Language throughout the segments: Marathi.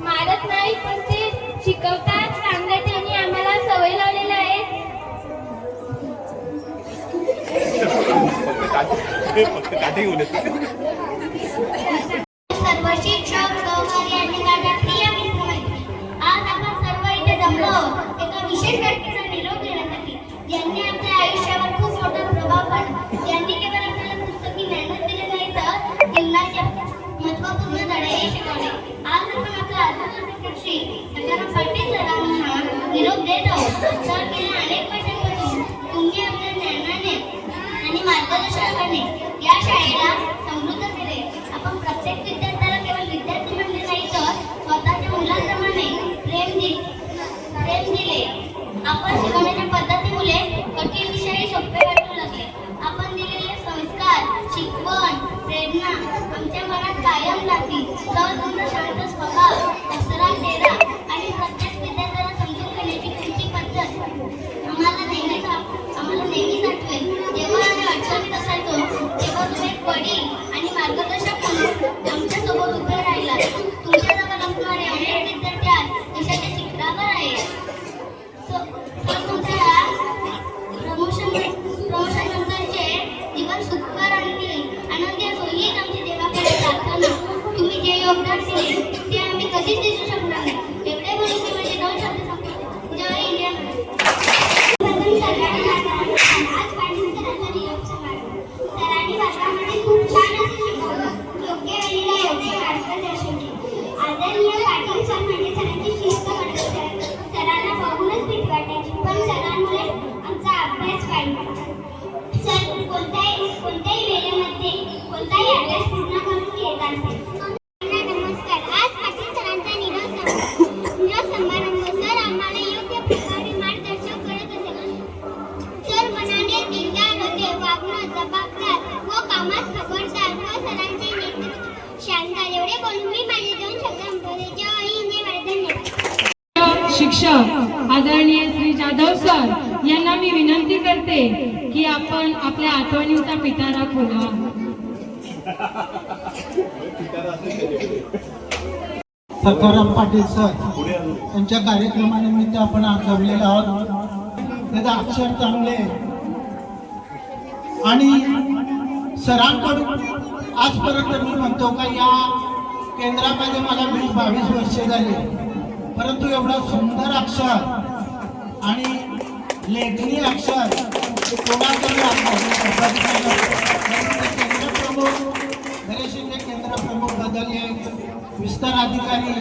मारत नाही पण ते शिकवतात. चांगलं आणि आम्हाला सवय लावलेल्या आहेत सर्व शिक्षक सहकारी आणि माझ्या प्रिय मित्रमैत्रिणी आज आपण सर्व इथे जमलो. एका विशेष व्यक्तीचा निरोप देत सर गेल्या अनेक वर्षांपासून. तुम्ही आपल्या ज्ञानाने आणि मार्गदर्शनाने या शाळेला समृद्ध केले. आपण प्रत्येक विद्यार्थ्याला केवळ विद्यार्थी म्हणले नाही तर स्वतःच्या मुलांप्रमाणे प्रेम दि प्रेम दिले. आपण शिकवण्याच्या पद्धतीमुळे कठीण विषय सोपे वाटू लागले. आपण दिलेले संस्कार शिकवण प्रेरणा आमच्या मनात कायम राहतील. सौगुण शांत स्वभाव आम्हाला नेहमीच आम्हाला नेहमीच आठवेल जेव्हा आम्ही अडचणीत असायचो तेव्हा तुम्ही एक वडील आणि मार्गदर्शक म्हणून आमच्यासोबत उभे राहिला. तुमच्याजवळ असणारे अनेक विद्यार्थी आज देशाच्या शिखरावर आहे सो- सर तुमच्या प्रमोशन प्रमोशन नंतरचे जीवन सुखकर आणि आनंदी असो हीच आमची देवाकडे प्रार्थना. तुम्ही जे योगदान दिले शिक्षक आदरणीय श्री जाधव सर यांना मी विनंती करते की आपण आपल्या आठवणींचा पिटारा खोला सखाराम पाटील सर यांच्या कार्यक्रमानिमित्त आपण आज जमलेलो आहोत. त्याचे अक्षर चांगले. आणि सरांकडून आजपर्यंत मी म्हणतो का या केंद्रामध्ये मला वीस बावीस वर्षे झाली. परंतु एवढा सुंदर अक्षर आणि लेखनी अक्षर कोणाकडे केंद्र विस्तार अधिकारी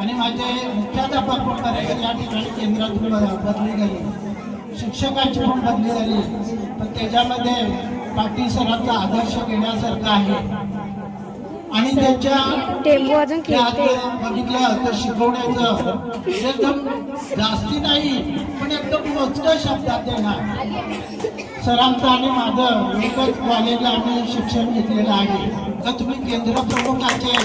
आणि माझे मुख्याध्यापक पण बरेच या ठिकाणी केंद्रातून बदली झाली. शिक्षकाची पण बदली झाली. पण त्याच्यामध्ये पाटील सरांचा आदर्श घेण्यासारखा आहे. आणि त्यांच्या बघितलं तर शिकवण्याचं एकदम जास्ती नाही पण एकदम मोजक्या शब्दात देणार. सरांचं आणि माझं एकच कॉलेजला आम्ही शिक्षण घेतलेलं आहे. तर तुम्ही केंद्र प्रमुखाचे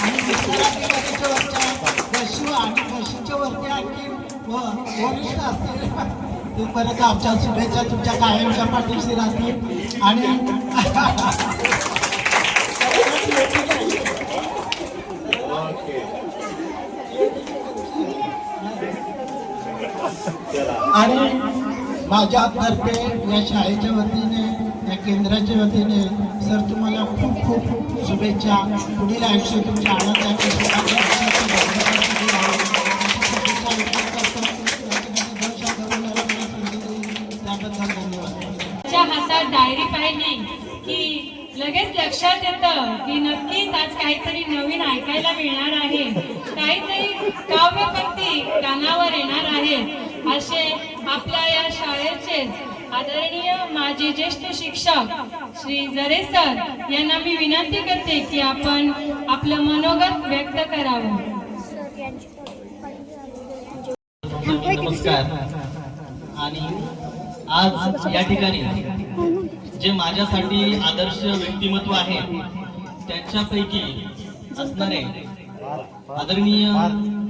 आणि विस्ताराधिकारीच्या वरच्या आणि बशीच्या वरती आणखी व- वरिष्ठ असतील. ते परत आमच्या शुभेच्छा तुमच्या कायमच्या पाठीशी राहतील. आणि आणि माझ्यातर्फे या शाळेच्या वतीने या केंद्राच्या वतीने सर तुम्हाला खूप खूप शुभेच्छा. पुढील आयुष्य तुमच्या आनंदाचे हातात डायरी पाहिली की लगेच लक्षात येतं की नक्कीच आज काहीतरी नवीन ऐकायला मिळणार आहे. काहीतरी काव्यपंक्ती कानावर येणार आहेत असे आपल्या या शाळेचे आदरणीय माझे ज्येष्ठ शिक्षक श्री जरे सर यांना मी विनंती करते की आपण आपलं मनोगत व्यक्त करावं. नमस्कार. आणि आज या ठिकाणी जे माझ्यासाठी आदर्श व्यक्तिमत्व आहे त्यांच्यापैकी असणारे आदरणीय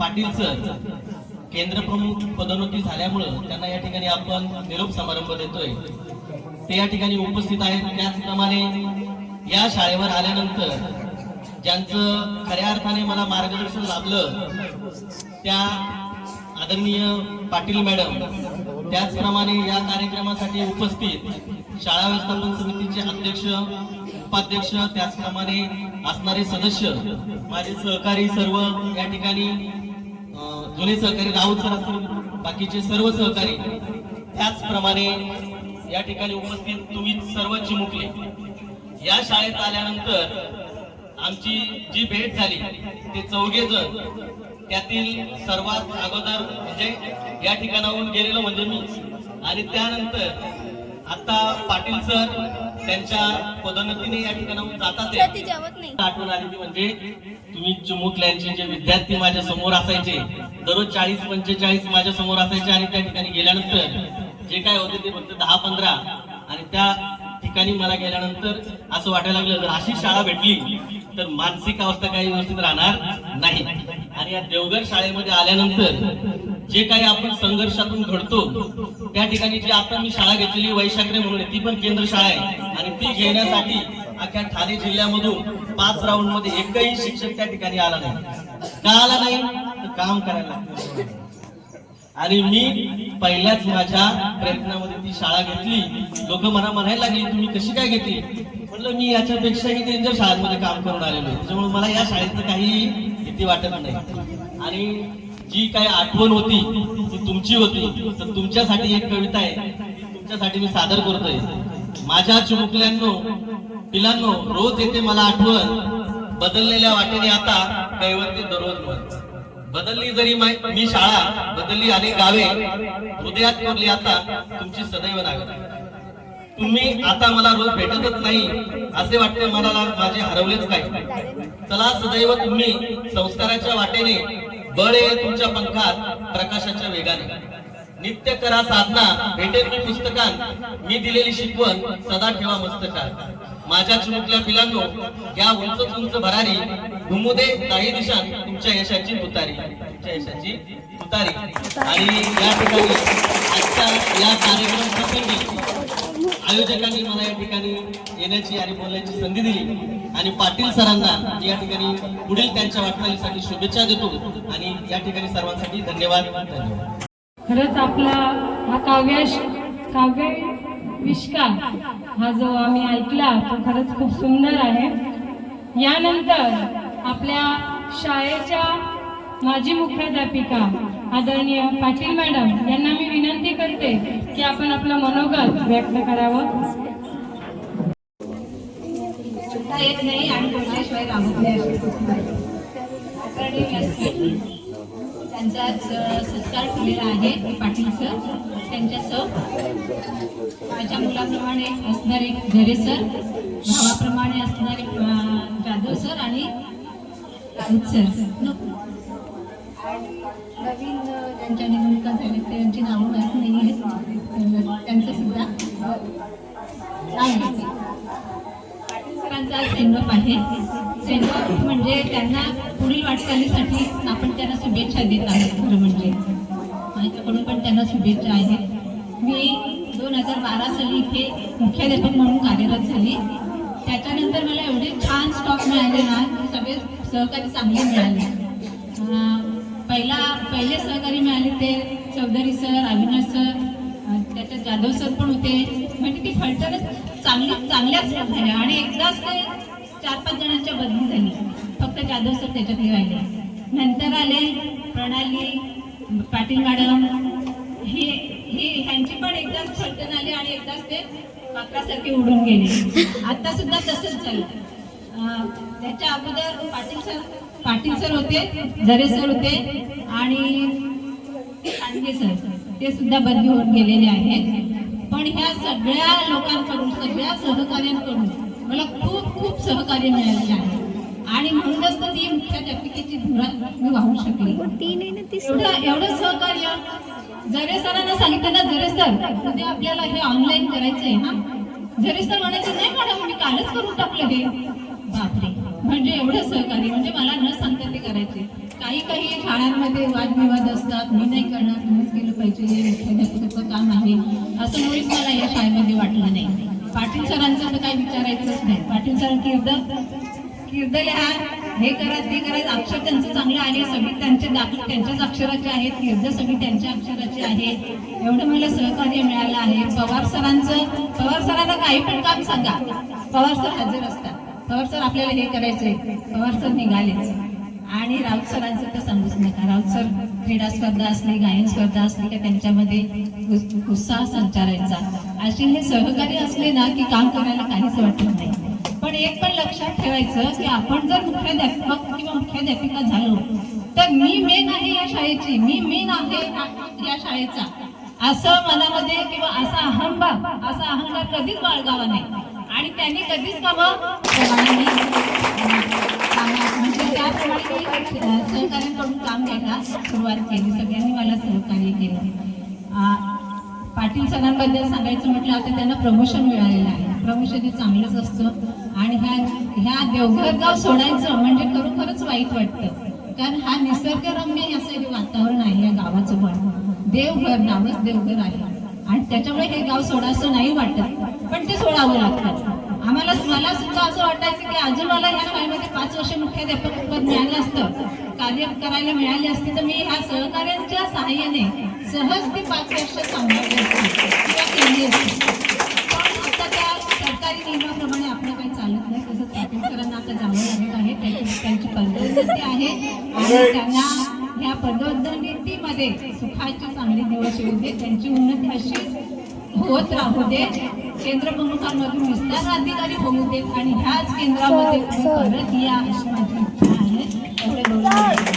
पाटील सर केंद्र प्रमुख पदोन्नती झाल्यामुळं त्यांना या ठिकाणी आपण निरोप समारंभ देतोय. ते या ठिकाणी उपस्थित आहेत. त्याचप्रमाणे या शाळेवर आल्यानंतर ज्यांचं खऱ्या अर्थाने मला मार्गदर्शन लाभलं त्या आदरणीय पाटील मॅडम त्याचप्रमाणे या कार्यक्रमासाठी उपस्थित शाळा व्यवस्थापन समितीचे अध्यक्ष उपाध्यक्ष त्याचप्रमाणे असणारे सदस्य माझे सहकारी सर्व या ठिकाणी जुने सहकारी राहुल सर असतील बाकीचे सर्व सहकारी त्याचप्रमाणे या ठिकाणी उपस्थित तुम्ही सर्व चिमुकले. या शाळेत आल्यानंतर आमची जी भेट झाली ते चौघे जण त्यातील सर्वात अगोदर म्हणजे या ठिकाणाहून गेलेलो म्हणजे मी. आणि त्यानंतर आता पाटील सर त्यांच्या पदोन्नतीने या ठिकाणाहून जातात. आठवण आली ती म्हणजे तुम्ही चिमुकल्यांचे जे विद्यार्थी माझ्यासमोर असायचे दररोज चाळीस पंचेचाळीस माझ्यासमोर असायचे आणि त्या ठिकाणी गेल्यानंतर जे काय होते ते फक्त दहा पंधरा आणि त्या ठिकाणी मला गेल्यानंतर असं वाटायला लागलं जर अशी शाळा भेटली तर मानसिक अवस्था काही व्यवस्थित राहणार नाही. आणि या देवघर शाळेमध्ये आल्यानंतर जे काही आपण संघर्षातून घडतो त्या ठिकाणी जी आता मी शाळा घेतलेली वैशाखरे म्हणून ती पण केंद्र शाळा आहे. आणि ती घेण्यासाठी अख्ख्या ठाणे जिल्ह्यामधून पाच राऊंडमध्ये एकही शिक्षक त्या ठिकाणी आला नाही. का आला नाही? तर काम करायला लागतं. आणि मी पहिल्याच माझ्या प्रयत्नामध्ये ती शाळा घेतली. लोक मला म्हणायला लागली तुम्ही कशी काय घेतली? म्हटलं मी याच्यापेक्षाही डेंजर शाळांमध्ये काम करून आलेलो आहे. त्याच्यामुळे मला या शाळेचं काही भीती वाटत नाही. आणि जी काही आठवण होती ती तुमची होती. तर तुमच्यासाठी एक कविता आहे. तुमच्यासाठी मी सादर करतोय. माझ्या चिमुकल्यांनो पिलांनो रोज येते मला आठवण. बदललेल्या वाटेने आता कैवरते दररोज मन. बदलली जरी मी शाळा बदलली अनेक गावे हृदयात कोरली आता तुमची सदैव नावे. तुम्ही आता मला रोज भेटतच नाही असे वाटते मला माझे हरवलेच काय चला सदैव तुम्ही संस्काराच्या वाटेने बळ येईल तुमच्या पंखात प्रकाशाच्या वेगाने. नित्य करा साधना भेटेल मी पुस्तकात. मी दिलेली शिकवण सदा ठेवा मस्तकात. माझ्या चिमुकल्या पिलांनो या उंच उंच भरारी धुमुदे काही दिशान तुमच्या यशाची तुतारी तुमच्या यशाची तुतारी आणि या ठिकाणी आजच्या या कार्यक्रम प्रसंगी आयोजकांनी मला या ठिकाणी येण्याची आणि बोलण्याची संधी दिली. आणि पाटील सरांना या ठिकाणी पुढील त्यांच्या वाटचालीसाठी शुभेच्छा देतो आणि या ठिकाणी सर्वांसाठी धन्यवाद. धन्यवाद. खरंच आपला हा काव्याश काव्य विष्का हा जो आम्ही ऐकला तो खरंच खूप सुंदर आहे. यानंतर आपल्या शाळेच्या माजी मुख्याध्यापिका आदरणीय पाटील मॅडम यांना मी विनंती करते की आपण आपलं मनोगत व्यक्त करावं. येत नाही आणि बोलल्याशिवाय राहत नाही. त्यांचा आज त्यांचाच सत्कार केलेला आहे पाटील सर त्यांच्यासह माझ्या मुलाप्रमाणे असणारे घरे सर भावाप्रमाणे असणारे जाधव सर आणि राऊत सर. नवीन अ, ज्यांच्या निवडणुका झाल्या त्यांची नावं माहीत नाही आहेत. त्यांचं सुद्धा घेते सरांचा आहे. सेंडऑफ म्हणजे त्यांना पुढील वाटचालीसाठी आपण त्यांना शुभेच्छा देत आहोत खरं म्हणजे. माझ्याकडून पण त्यांना शुभेच्छा आहेत. मी दोन हजार बारा साली इथे मुख्याध्यापक म्हणून कार्यरत झाली. त्याच्यानंतर मला एवढे छान स्टॉक मिळाले ना की सगळे सहकारी चांगले मिळाले. पहिला पहिले सहकारी मिळाले ते चौधरी सर अविनाश सर त्याच्यात जाधव सर पण होते. म्हणजे ती फलटणच चांगली चांगल्याच झाल्या. आणि एकदाच ते चार पाच जणांच्या बदली झाली. फक्त जाधव सर त्याच्यात हे राहिले. नंतर आले प्रणाली पाटील मॅडम. हे हे ह्यांची पण एकदाच फलटण आली आणि एकदाच ते पात्रासारखे उडून गेले. आता सुद्धा तसंच झालं त्याच्या अगोदर पाटील सर पाटील सर होते झरे सर होते आणि कांडगे सर. ते सुद्धा बदली होऊन गेलेले आहेत. पण ह्या सगळ्या लोकांकडून सगळ्या सहकार्यांकडून मला खूप खूप सहकार्य मिळालेलं आहे. आणि म्हणूनच तर ती मुख्याध्यापिकेची धुरा मी वाहू शकली. एवढं एवढं सहकार्य जरे सरांना सांगितलं ना जरे सर उद्या आपल्याला हे ऑनलाईन करायचंय हा? जरे सर म्हणायचे नाही मॅडम मी कालच करून टाकलं हे. बापरे. म्हणजे एवढं सहकार्य म्हणजे मला न सांगता ते करायचे. काही काही शाळांमध्ये वादविवाद असतात. मी नाही करणार तुम्हीच केलं पाहिजे. हे मुख्याध्यापकाचं काम आहे. असं मुळीच मला या शाळेमध्ये वाटलं नाही. पाटील सरांचं तर काही विचारायचंच नाही. पाटील सरांची एकदा तीर्थ लिहा हे करा ते करा. अक्षर त्यांचं चांगलं आहे. सगळी त्यांचे दाखल त्यांच्याच अक्षराचे आहेत. तीर्थ सगळी त्यांच्या अक्षराचे आहे एवढं मला सहकार्य मिळालं आहे. पवार सरांचं पवार सरांना काही पण काम सांगा. पवार सर हजर असतात. पवार सर आपल्याला हे करायचंय. पवार सर निघालेच. आणि राऊत सरांचं तर सांगूच नका. राऊत सर क्रीडा स्पर्धा असली गायन स्पर्धा असली का त्यांच्यामध्ये उत्साह संचारायचा अशी हे सहकारी असले ना की काम करायला काहीच वाटत नाही. पण एक पण लक्षात ठेवायचं की आपण जर मुख्याध्यापक किंवा मुख्याध्यापिका झालो तर मी मेन आहे या शाळेची. मी मेन आहे या शाळेचा. असं मनामध्ये किंवा असा अहंभाव असा अहंकार कधीच बाळगावा नाही. आणि त्यांनी कधीच कामं म्हणजे त्याप्रमाणे मी सहकार्यांकडून काम घ्यायला सुरुवात केली. सगळ्यांनी मला सहकार्य केलं. पाटील सरांबद्दल सांगायचं म्हटलं आता त्यांना प्रमोशन मिळालेलं आहे. प्रमोशन हे चांगलंच असतं. आणि ह्या ह्या देवघर गाव सोडायचं म्हणजे खरोखरच वाईट वाटतं. कारण हा निसर्गरम्य असं एक वातावरण आहे या गावाचं पण. देवघर नावच देवघर आहे. आणि त्याच्यामुळे हे गाव सोडायचं नाही वाटत. पण ते सोडावं लागतं. आम्हाला मला सुद्धा असं वाटायचं की अजून मला ह्या शाळेमध्ये पाच वर्ष मुख्याध्यापक पद मिळालं असतं कार्य करायला मिळाले असते तर मी ह्या सहकार्यांच्या सहाय्याने सहज ते पाच वर्ष सांभाळले असते. किंवा केली पण आता त्या सरकारी नियमाप्रमाणे आपलं काही चालत नाही तसंच पाटणकरांना आता जावं लागत आहे. त्यांची पदोन्नती आहे. आणि त्यांना ह्या पदोन्नतीमध्ये सुखाचे चांगले दिवस येऊ दे. त्यांची उन्नती अशी होत राहू दे. केंद्र प्रमुखांमधून विस्तार अधिकारी होऊ देत आणि ह्याच केंद्रामध्ये परत या अशी माझी इच्छा आहे.